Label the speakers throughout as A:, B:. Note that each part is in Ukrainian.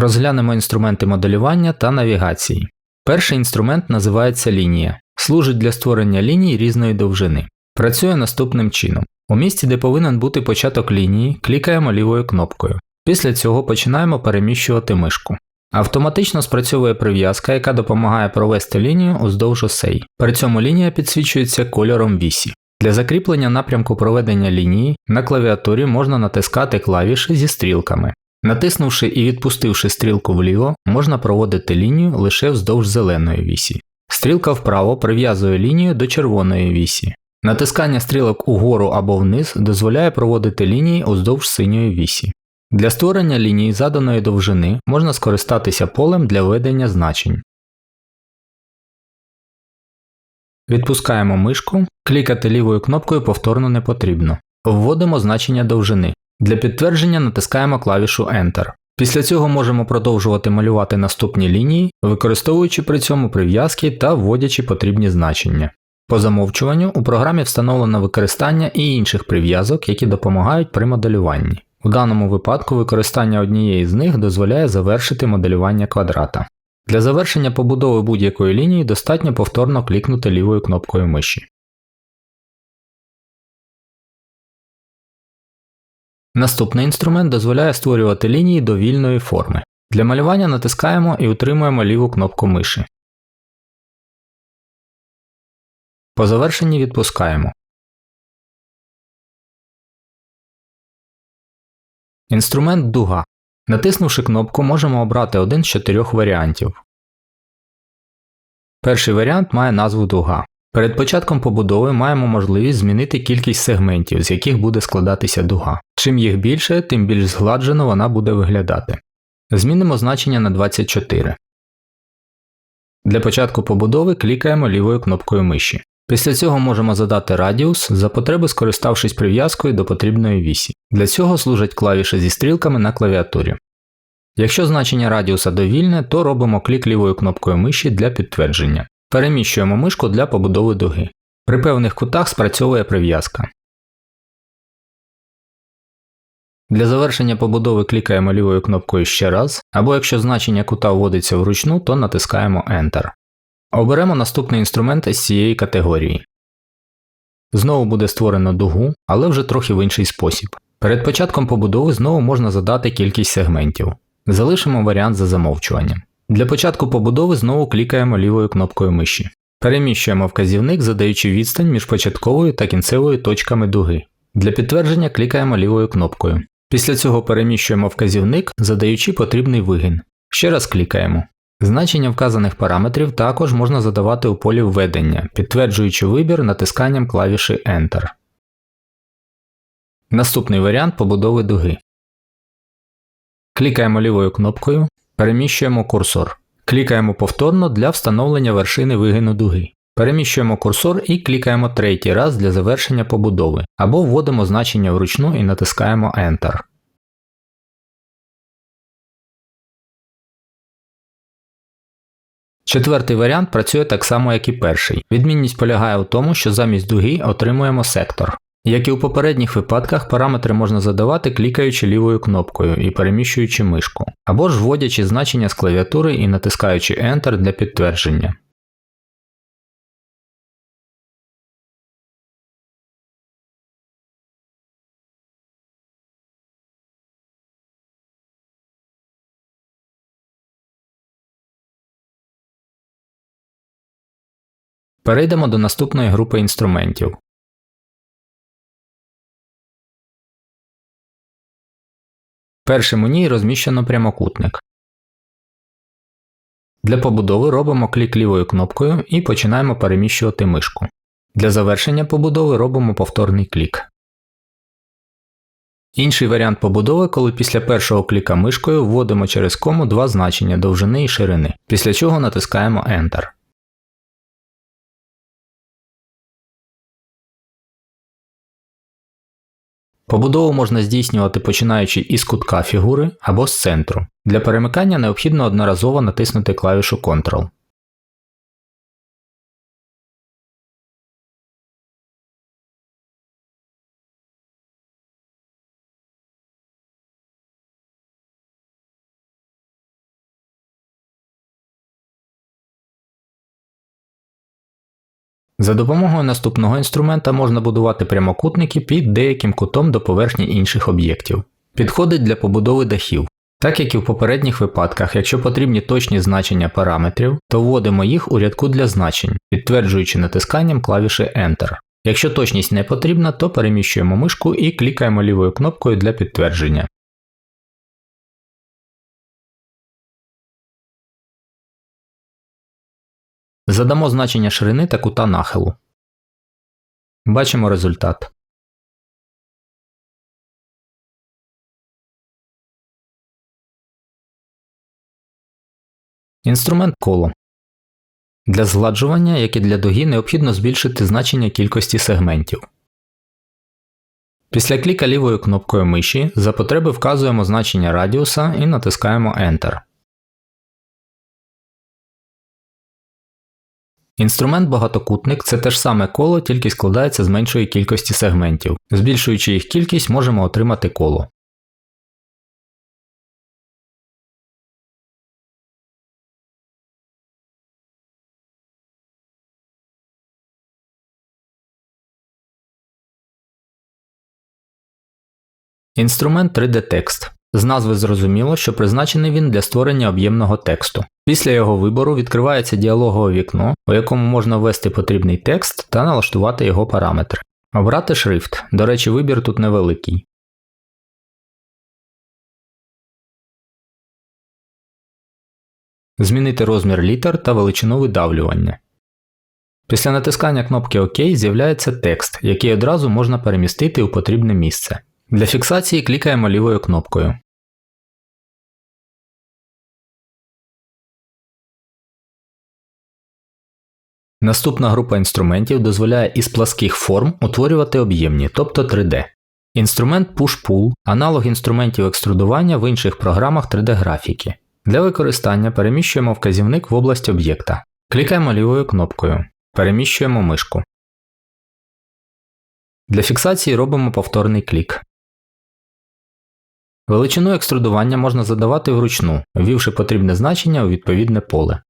A: Розглянемо інструменти моделювання та навігації. Перший інструмент називається лінія, служить для створення ліній різної довжини. Працює наступним чином. У місці, де повинен бути початок лінії, клікаємо лівою кнопкою. Після цього починаємо переміщувати мишку. Автоматично спрацьовує прив'язка, яка допомагає провести лінію уздовж осей. При цьому лінія підсвічується кольором вісі. Для закріплення напрямку проведення лінії на клавіатурі можна натискати клавіші зі стрілками. Натиснувши і відпустивши стрілку вліво, можна проводити лінію лише вздовж зеленої вісі. Стрілка вправо прив'язує лінію до червоної вісі. Натискання стрілок угору або вниз дозволяє проводити лінії уздовж синьої вісі. Для створення лінії заданої довжини можна скористатися полем для введення значень. Відпускаємо мишку, клікати лівою кнопкою повторно не потрібно. Вводимо значення довжини. Для підтвердження натискаємо клавішу Enter. Після цього можемо продовжувати малювати наступні лінії, використовуючи при цьому прив'язки та вводячи потрібні значення. По замовчуванню у програмі встановлено використання і інших прив'язок, які допомагають при моделюванні. У даному випадку використання однієї з них дозволяє завершити моделювання квадрата. Для завершення побудови будь-якої лінії достатньо повторно клікнути лівою кнопкою миші. Наступний інструмент дозволяє створювати лінії до вільної форми. Для малювання натискаємо і утримуємо ліву кнопку миші. По завершенні відпускаємо. Інструмент дуга. Натиснувши кнопку, можемо обрати один з чотирьох варіантів. Перший варіант має назву дуга. Перед початком побудови маємо можливість змінити кількість сегментів, з яких буде складатися дуга. Чим їх більше, тим більш згладжено вона буде виглядати. Змінимо значення на 24. Для початку побудови клікаємо лівою кнопкою миші. Після цього можемо задати радіус, за потреби скориставшись прив'язкою до потрібної вісі. Для цього служать клавіші зі стрілками на клавіатурі. Якщо значення радіуса довільне, то робимо клік лівою кнопкою миші для підтвердження. Переміщуємо мишку для побудови дуги. При певних кутах спрацьовує прив'язка. Для завершення побудови клікаємо лівою кнопкою ще раз, або якщо значення кута вводиться вручну, то натискаємо Enter. Оберемо наступний інструмент із цієї категорії. Знову буде створено дугу, але вже трохи в інший спосіб. Перед початком побудови знову можна задати кількість сегментів. Залишимо варіант за замовчуванням. Для початку побудови знову клікаємо лівою кнопкою миші. Переміщуємо вказівник, задаючи відстань між початковою та кінцевою точками дуги. Для підтвердження клікаємо лівою кнопкою. Після цього переміщуємо вказівник, задаючи потрібний вигін. Ще раз клікаємо. Значення вказаних параметрів також можна задавати у полі введення, підтверджуючи вибір натисканням клавіші Enter. Наступний варіант побудови дуги. Клікаємо лівою кнопкою, переміщуємо курсор. Клікаємо повторно для встановлення вершини вигину дуги. Переміщуємо курсор і клікаємо третій раз для завершення побудови, або вводимо значення вручну і натискаємо Enter. Четвертий варіант працює так само, як і перший. Відмінність полягає у тому, що замість дуги отримуємо сектор. Як і у попередніх випадках, параметри можна задавати клікаючи лівою кнопкою і переміщуючи мишку, або ж вводячи значення з клавіатури і натискаючи Enter для підтвердження. Перейдемо до наступної групи інструментів. Першим у ній розміщено прямокутник. Для побудови робимо клік лівою кнопкою і починаємо переміщувати мишку. Для завершення побудови робимо повторний клік. Інший варіант побудови, коли після першого кліка мишкою вводимо через кому два значення довжини і ширини, після чого натискаємо Enter. Побудову можна здійснювати починаючи із кутка фігури або з центру. Для перемикання необхідно одноразово натиснути клавішу Ctrl. За допомогою наступного інструмента можна будувати прямокутники під деяким кутом до поверхні інших об'єктів. Підходить для побудови дахів. Так як і в попередніх випадках, якщо потрібні точні значення параметрів, то вводимо їх у рядку для значень, підтверджуючи натисканням клавіші Enter. Якщо точність не потрібна, то переміщуємо мишку і клікаємо лівою кнопкою для підтвердження. Задамо значення ширини та кута нахилу. Бачимо результат. Інструмент коло. Для згладжування, як і для дуги, необхідно збільшити значення кількості сегментів. Після кліка лівою кнопкою миші за потреби вказуємо значення радіуса і натискаємо Enter. Інструмент багатокутник це те ж саме коло, тільки складається з меншої кількості сегментів. Збільшуючи їх кількість, можемо отримати коло. Інструмент 3D-текст. З назви зрозуміло, що призначений він для створення об'ємного тексту. Після його вибору відкривається діалогове вікно, у якому можна ввести потрібний текст та налаштувати його параметри. Обрати шрифт. До речі, вибір тут невеликий. Змінити розмір літер та величину видавлювання. Після натискання кнопки ОК з'являється текст, який одразу можна перемістити у потрібне місце. Для фіксації клікаємо лівою кнопкою. Наступна група інструментів дозволяє із пласких форм утворювати об'ємні, тобто 3D. Інструмент Push-Pull – аналог інструментів екструдування в інших програмах 3D-графіки. Для використання переміщуємо вказівник в область об'єкта. Клікаємо лівою кнопкою. Переміщуємо мишку. Для фіксації робимо повторний клік. Величину екструдування можна задавати вручну, ввівши потрібне значення у відповідне поле.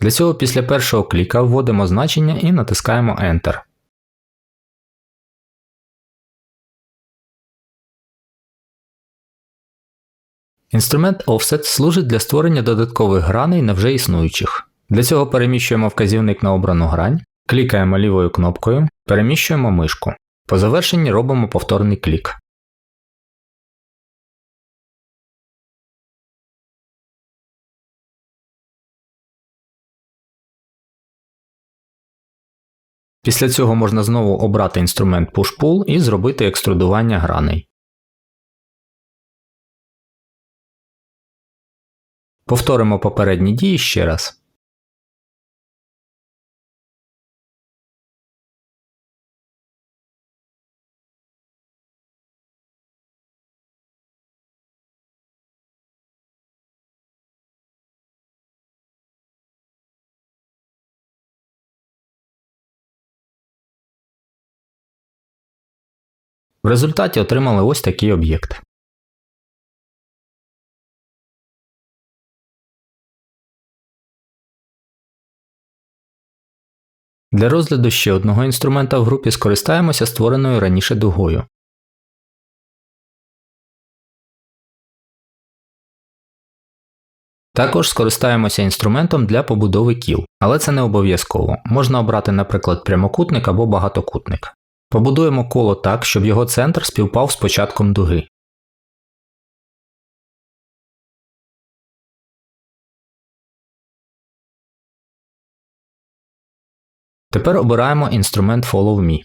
A: Для цього після першого кліка вводимо значення і натискаємо Enter. Інструмент Offset служить для створення додаткових граней на вже існуючих. Для цього переміщуємо вказівник на обрану грань, клікаємо лівою кнопкою, переміщуємо мишку. По завершенні робимо повторний клік. Після цього можна знову обрати інструмент Push-Pull і зробити екструдування граней. Повторимо попередні дії ще раз. В результаті отримали ось такий об'єкт. Для розгляду ще одного інструмента в групі скористаємося створеною раніше дугою. Також скористаємося інструментом для побудови кіл, але це не обов'язково. Можна обрати, наприклад, прямокутник або багатокутник. Побудуємо коло так, щоб його центр співпав з початком дуги. Тепер обираємо інструмент Follow Me.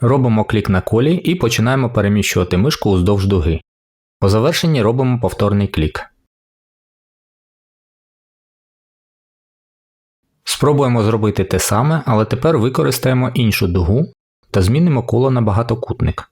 A: Робимо клік на колі і починаємо переміщувати мишку уздовж дуги. По завершенні робимо повторний клік. Спробуємо зробити те саме, але тепер використаємо іншу дугу та змінимо коло на багатокутник.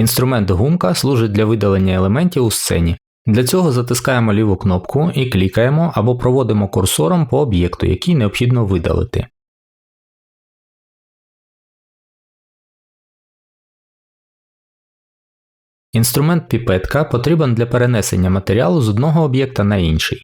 A: Інструмент гумка служить для видалення елементів у сцені. Для цього затискаємо ліву кнопку і клікаємо або проводимо курсором по об'єкту, який необхідно видалити. Інструмент піпетка потрібен для перенесення матеріалу з одного об'єкта на інший.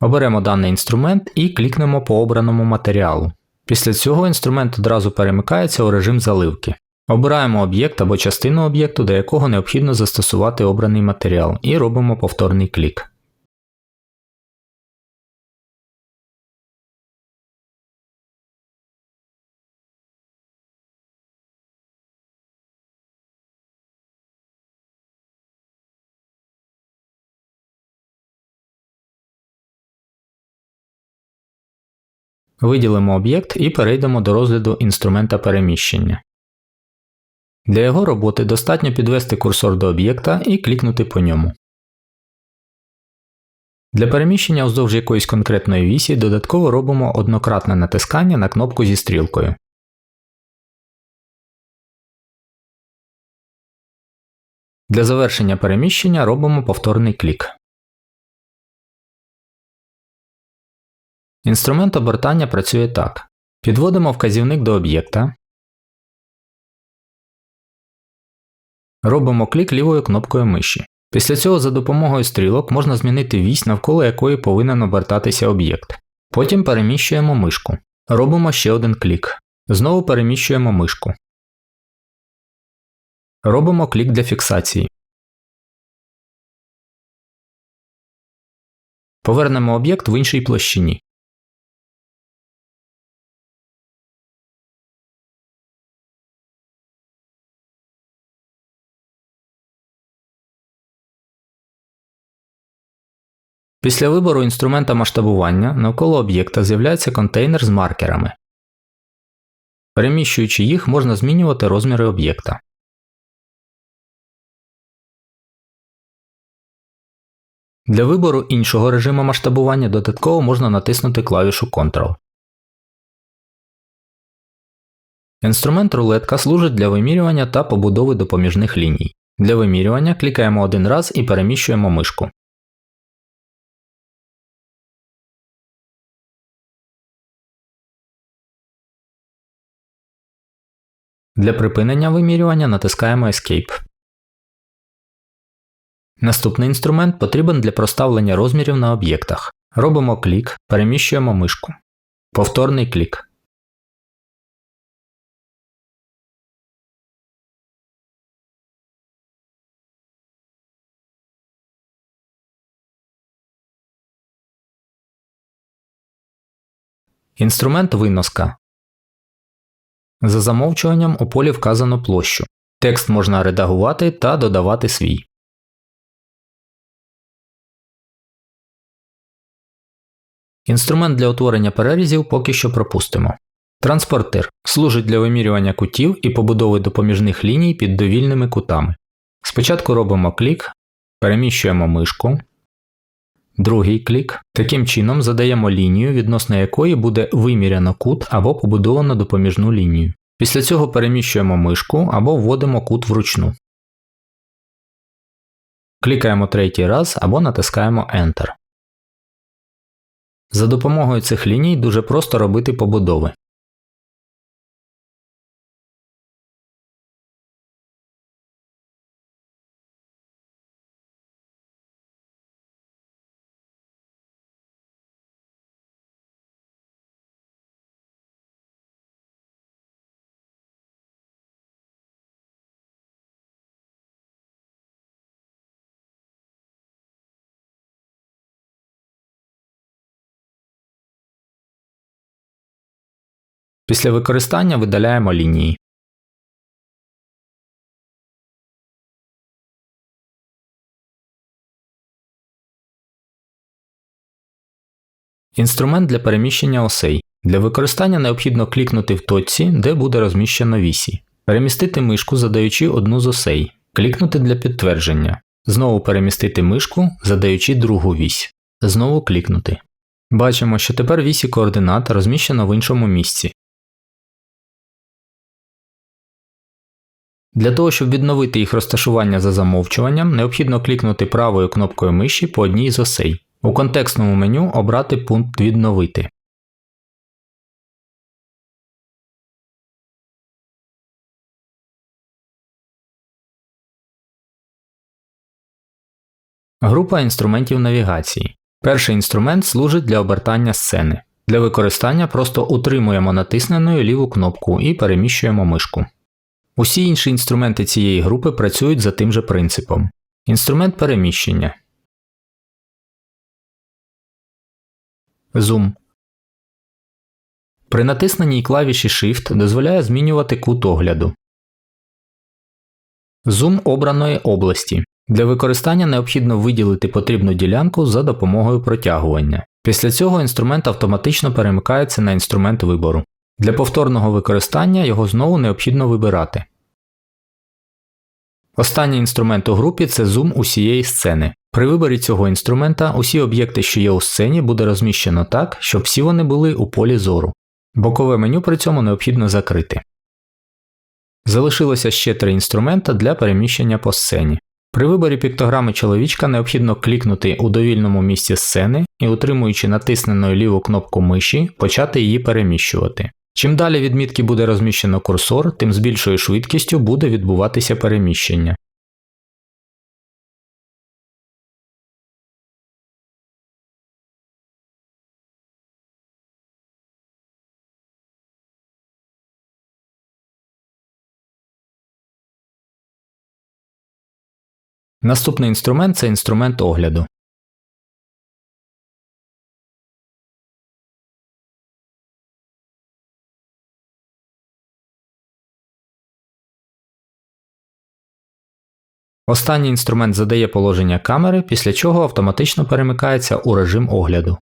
A: Оберемо даний інструмент і клікнемо по обраному матеріалу. Після цього інструмент одразу перемикається у режим заливки. Обираємо об'єкт або частину об'єкту, до якого необхідно застосувати обраний матеріал, і робимо повторний клік. Виділимо об'єкт і перейдемо до розгляду інструмента переміщення. Для його роботи достатньо підвести курсор до об'єкта і клікнути по ньому. Для переміщення вздовж якоїсь конкретної вісі додатково робимо однократне натискання на кнопку зі стрілкою. Для завершення переміщення робимо повторний клік. Інструмент обертання працює так. Підводимо вказівник до об'єкта. Робимо клік лівою кнопкою миші. Після цього за допомогою стрілок можна змінити вісь, навколо якої повинен обертатися об'єкт. Потім переміщуємо мишку. Робимо ще один клік. Знову переміщуємо мишку. Робимо клік для фіксації. Повернемо об'єкт в іншій площині. Після вибору інструмента масштабування навколо об'єкта з'являється контейнер з маркерами. Переміщуючи їх, можна змінювати розміри об'єкта. Для вибору іншого режиму масштабування додатково можна натиснути клавішу Ctrl. Інструмент рулетка служить для вимірювання та побудови допоміжних ліній. Для вимірювання клікаємо один раз і переміщуємо мишку. Для припинення вимірювання натискаємо Escape. Наступний інструмент потрібен для проставлення розмірів на об'єктах. Робимо клік, переміщуємо мишку. Повторний клік. Інструмент виноска. За замовчуванням у полі вказано площу. Текст можна редагувати та додавати свій. Інструмент для утворення перерізів поки що пропустимо. Транспортир служить для вимірювання кутів і побудови допоміжних ліній під довільними кутами. Спочатку робимо клік, переміщуємо мишку, другий клік. Таким чином задаємо лінію, відносно якої буде виміряно кут або побудовано допоміжну лінію. Після цього переміщуємо мишку або вводимо кут вручну. Клікаємо третій раз або натискаємо Enter. За допомогою цих ліній дуже просто робити побудови. Після використання видаляємо лінії. Інструмент для переміщення осей. Для використання необхідно клікнути в точці, де буде розміщено вісі. Перемістити мишку, задаючи одну з осей. Клікнути для підтвердження. Знову перемістити мишку, задаючи другу вісь. Знову клікнути. Бачимо, що тепер вісі координат розміщено в іншому місці. Для того, щоб відновити їх розташування за замовчуванням, необхідно клікнути правою кнопкою миші по одній з осей. У контекстному меню обрати пункт Відновити. Група інструментів навігації. Перший інструмент служить для обертання сцени. Для використання просто утримуємо натисненою ліву кнопку і переміщуємо мишку. Усі інші інструменти цієї групи працюють за тим же принципом. Інструмент переміщення. Зум. При натисненій клавіші Shift дозволяє змінювати кут огляду. Зум обраної області. Для використання необхідно виділити потрібну ділянку за допомогою протягування. Після цього інструмент автоматично перемикається на інструмент вибору. Для повторного використання його знову необхідно вибирати. Останній інструмент у групі це зум усієї сцени. При виборі цього інструмента усі об'єкти, що є у сцені, буде розміщено так, щоб всі вони були у полі зору. Бокове меню при цьому необхідно закрити. Залишилося ще три інструмента для переміщення по сцені. При виборі піктограми чоловічка необхідно клікнути у довільному місці сцени і, утримуючи натисненою ліву кнопку миші, почати її переміщувати. Чим далі від мітки буде розміщено курсор, тим з більшою швидкістю буде відбуватися переміщення. Наступний інструмент це інструмент огляду. Останній інструмент задає положення камери, після чого автоматично перемикається у режим огляду.